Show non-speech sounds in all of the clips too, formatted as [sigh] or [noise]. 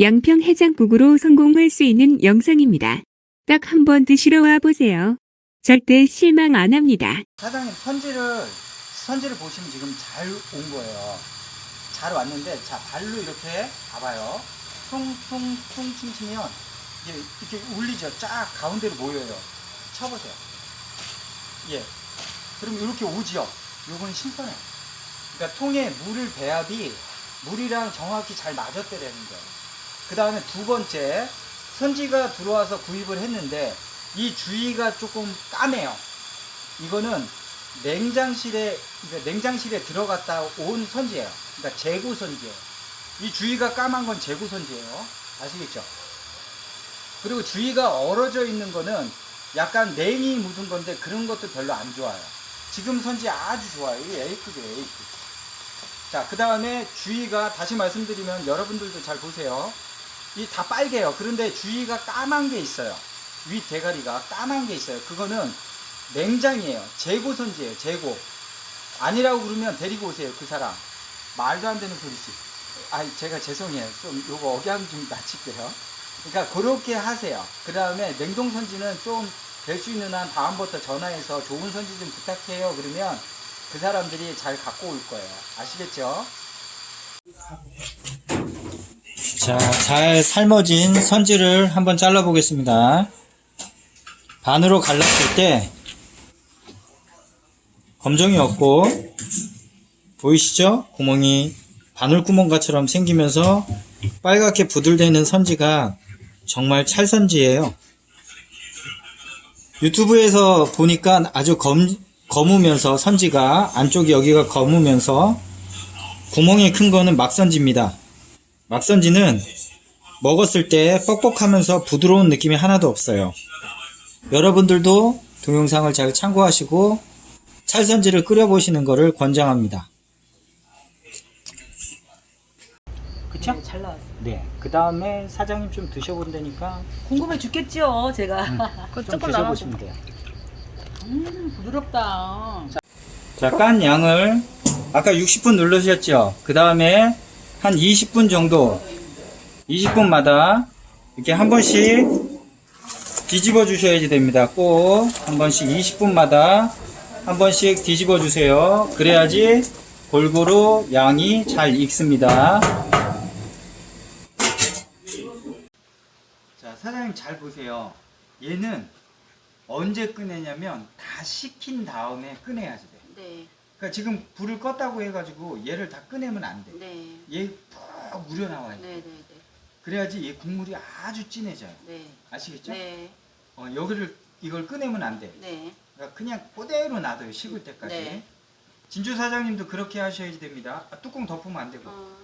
양평 해장국으로 성공할 수 있는 영상입니다. 딱 한 번 드시러 와 보세요. 절대 실망 안 합니다. 사장님 선지를 선지를 보시면 지금 잘 온 거예요. 잘 왔는데 자 발로 이렇게 봐봐요. 퉁퉁퉁 치면 이게 이렇게 울리죠. 쫙 가운데로 모여요. 쳐보세요. 예. 그럼 이렇게 오지요. 요거는 신선해요. 그러니까 통에 물을 배합이 물이랑 정확히 잘 맞았더라는 거예요. 그 다음에 두 번째 선지가 들어와서 구입을 했는데 이 주위가 조금 까매요. 이거는 냉장실에 그러니까 냉장실에 들어갔다 온 선지예요. 그러니까 재고 선지예요. 이 주위가 까만 건 재고 선지예요. 아시겠죠? 그리고 주위가 얼어져 있는 거는 약간 냉이 묻은 건데 그런 것도 별로 안 좋아요. 지금 선지 아주 좋아요. 이게 A급이에요, A급. 자, 그 다음에 주위가 다시 말씀드리면 여러분들도 잘 보세요. 이 다 빨개요. 그런데 주위가 까만 게 있어요. 위 대가리가 까만 게 있어요. 그거는 냉장이에요. 재고 선지예요. 재고. 아니라고 그러면 데리고 오세요. 그 사람. 말도 안 되는 소리지. 아, 제가 죄송해요. 좀 요거 억양 좀 낮출게요. 그러니까 그렇게 하세요. 그 다음에 냉동 선지는 좀 될 수 있는 한 다음부터 전화해서 좋은 선지 좀 부탁해요. 그러면 그 사람들이 잘 갖고 올 거예요. 아시겠죠? 자, 잘 삶아진 선지를 한번 잘라 보겠습니다. 반으로 갈랐을 때 검정이 없고 보이시죠? 구멍이 바늘구멍같처럼 생기면서 빨갛게 부들대는 선지가 정말 찰선지예요. 유튜브에서 보니까 아주 검, 검으면서 선지가 안쪽이 여기가 검으면서 구멍이 큰 거는 막선지입니다. 막선지는 먹었을 때 뻑뻑하면서 부드러운 느낌이 하나도 없어요. 여러분들도 동영상을 잘 참고하시고 찰선지를 끓여보시는 것을 권장합니다. 그쵸? 잘 나왔어. 네. 그 다음에 사장님 좀 드셔본다니까 궁금해 죽겠죠, 제가. [laughs] 좀 조금 드셔보시면 돼요. 음, 부드럽다. 자, 깐 양을 아까 60분 누르셨죠? 그 다음에 한 20분 정도, 20분마다 이렇게 한 번씩 뒤집어 주셔야 됩니다. 꼭 한 번씩 20분마다 한 번씩 뒤집어 주세요. 그래야지 골고루 양이 잘 익습니다. 자, 사장님 잘 보세요. 얘는 언제 꺼내냐면 다 식힌 다음에 꺼내야지 돼. 네, 그러니까 지금 불을 껐다고 해가지고 얘를 다 꺼내면 안 돼. 네, 얘푹 우려 나와야 돼. 네, 네, 그래야지 얘 국물이 아주 진해져요. 네, 아시겠죠? 네, 어, 여기를 이걸 꺼내면 안 돼. 네, 그러니까 그냥 그대로 놔둬요. 식을 때까지. 네. 진주 사장님도 그렇게 하셔야 됩니다. 아, 뚜껑 덮으면 안 되고. 어,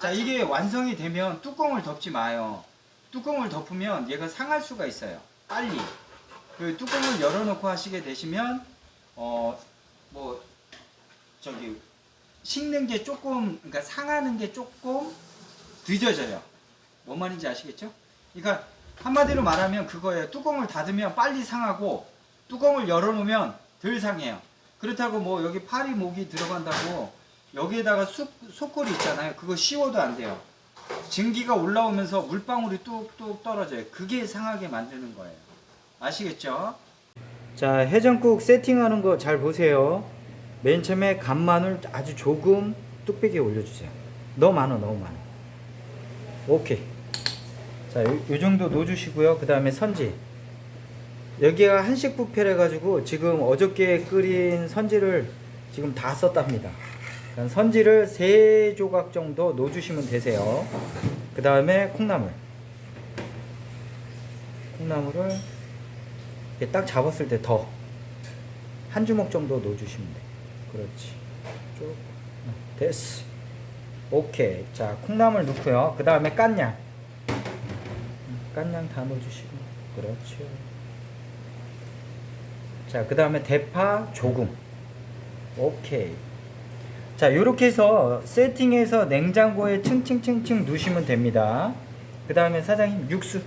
자, 아, 이게 완성이 되면 뚜껑을 덮지 마요. 뚜껑을 덮으면 얘가 상할 수가 있어요. 빨리. 그 뚜껑을 열어놓고 하시게 되시면, 어, 뭐, 저기, 식는 게 조금, 그러니까 상하는 게 조금 늦어져요. 뭔 말인지 아시겠죠? 그러니까 한마디로 말하면 그거예요. 뚜껑을 닫으면 빨리 상하고, 뚜껑을 열어놓으면 덜 상해요. 그렇다고 뭐 여기 파리 목이 들어간다고 여기에다가 수, 소콜이 있잖아요. 그거 씌워도 안 돼요. 증기가 올라오면서 물방울이 뚝뚝 떨어져요. 그게 상하게 만드는 거예요. 아시겠죠? 자, 해장국 세팅하는 거 잘 보세요. 맨 처음에 간마늘 아주 조금 뚝배기에 올려주세요. 너무 많아, 너무 많아. 오케이. 자, 요, 요 정도 넣어주시고요. 그 다음에 선지. 여기가 한식 뷔페래 가지고 지금 어저께 끓인 선지를 지금 다 썼답니다. 그러니까 선지를 세 조각 정도 넣어주시면 되세요. 그 다음에 콩나물. 콩나물을 딱 잡았을 때 더. 한 주먹 정도 넣어주시면 돼. 그렇지. 쭉. 어, 됐어. 오케이. 자, 콩나물 넣고요. 그 다음에 깐양. 깐양 다 넣어주시고. 그렇죠. 자, 그 다음에 대파 조금. 오케이. 자, 요렇게 해서 세팅해서 냉장고에 층층층층 누시면 됩니다. 그 다음에 사장님 육수.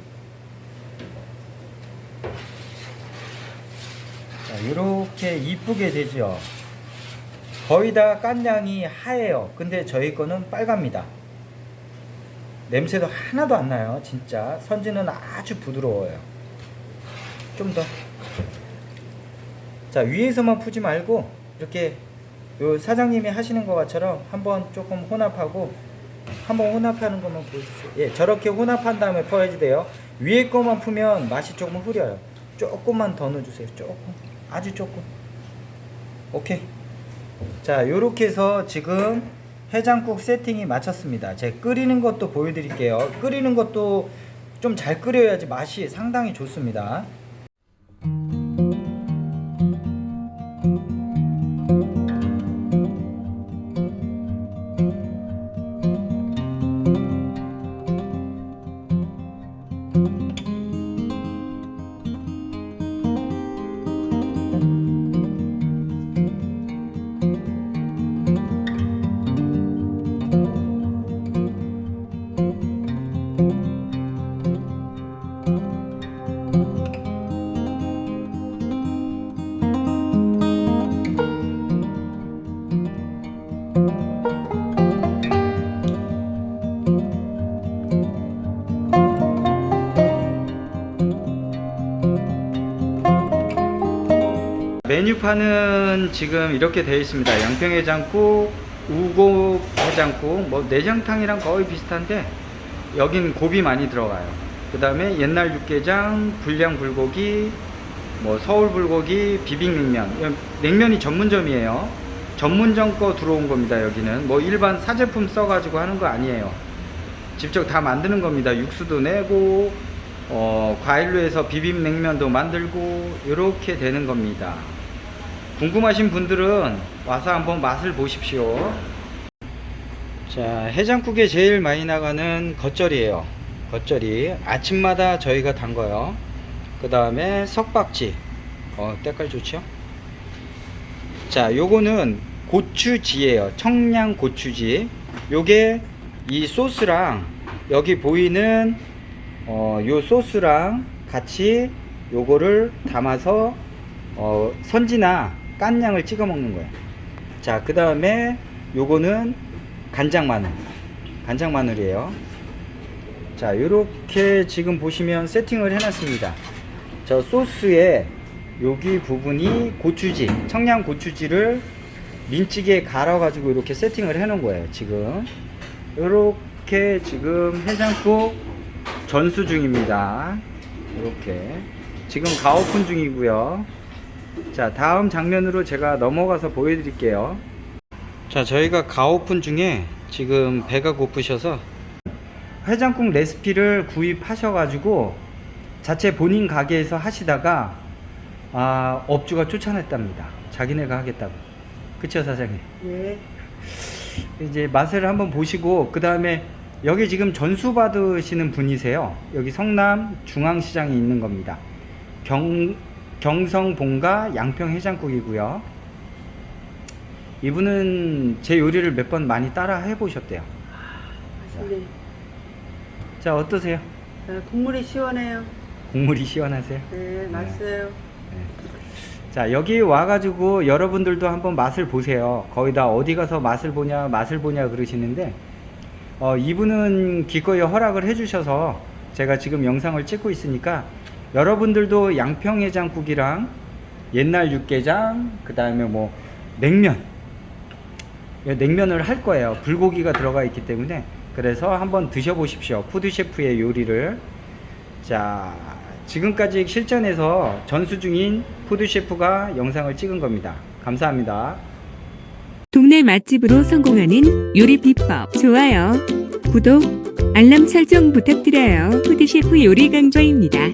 자, 요렇게 이쁘게 되죠. 거의 다 깐양이 하얘요. 근데 저희 거는 빨갑니다. 냄새도 하나도 안 나요. 진짜 선지는 아주 부드러워요. 좀 더. 자 위에서만 푸지 말고 이렇게 요 사장님이 하시는 것처럼 한번 조금 혼합하고 한번 혼합하는 것만 보여주세요. 예, 저렇게 혼합한 다음에 퍼야지 돼요. 위에 거만 푸면 맛이 조금 흐려요. 조금만 더 넣어주세요. 조금, 아주 조금. 오케이. 자, 요렇게 해서 지금 해장국 세팅이 마쳤습니다. 제가 끓이는 것도 보여드릴게요. 끓이는 것도 좀 잘 끓여야지 맛이 상당히 좋습니다. 메뉴판은 지금 이렇게 되어 있습니다. 양평해장국, 우고 해장국, 뭐 내장탕이랑 거의 비슷한데 여긴 곱이 많이 들어가요. 그 다음에 옛날 육개장, 불량 불고기, 뭐 서울 불고기, 비빔냉면. 냉면이 전문점이에요. 전문점 거 들어온 겁니다. 여기는 뭐 일반 사제품 써가지고 하는 거 아니에요. 직접 다 만드는 겁니다. 육수도 내고 어, 과일로 해서 비빔냉면도 만들고 이렇게 되는 겁니다. 궁금하신 분들은 와서 한번 맛을 보십시오. 자, 해장국에 제일 많이 나가는 겉절이에요. 겉절이 아침마다 저희가 담궈요. 그 다음에 석박지. 어, 때깔 좋죠? 자, 요거는 고추지예요. 청양 고추지. 요게 이 소스랑 여기 보이는 어, 요 소스랑 같이 요거를 담아서 어, 선지나 깐냥을 찍어 먹는 거예요. 자, 그 다음에 요거는 간장 마늘. 간장 마늘이에요. 자, 요렇게 지금 보시면 세팅을 해놨습니다. 저 소스에 여기 부분이 고추지, 청양 고추지를 민찌개에 갈아가지고 이렇게 세팅을 해놓은 거예요, 지금. 요렇게 지금 해장국 전수 중입니다. 이렇게 지금 가오픈 중이고요. 자 다음 장면으로 제가 넘어가서 보여드릴게요. 자 저희가 가오픈 중에 지금 배가 고프셔서 해장국 레시피를 구입하셔 가지고 자체 본인 가게에서 하시다가 아 업주가 쫓아냈답니다. 자기네가 하겠다고. 그쵸 사장님? 예. 이제 맛을 한번 보시고 그 다음에 여기 지금 전수 받으시는 분이세요. 여기 성남 중앙시장에 있는 겁니다. 경 경성 본가 양평 해장국이고요. 이분은 제 요리를 몇 번 많이 따라 해보셨대요. 맛있네. 자 어떠세요? 아, 국물이 시원해요. 국물이 시원하세요? 네, 맛있어요. 자 여기 와가지고 여러분들도 한번 맛을 보세요. 거기다 어디 가서 맛을 보냐 맛을 보냐 그러시는데 어, 이분은 기꺼이 허락을 해주셔서 제가 지금 영상을 찍고 있으니까 여러분들도 양평해장국이랑 옛날 육개장 그 다음에 뭐 냉면 예, 냉면을 할 거예요. 불고기가 들어가 있기 때문에 그래서 한번 드셔보십시오. 푸드셰프의 요리를 자 지금까지 실전에서 전수 중인 푸드셰프가 영상을 찍은 겁니다. 감사합니다. 동네 맛집으로 성공하는 요리 비법 좋아요, 구독, 알람 설정 부탁드려요. 푸드셰프 요리 강좌입니다.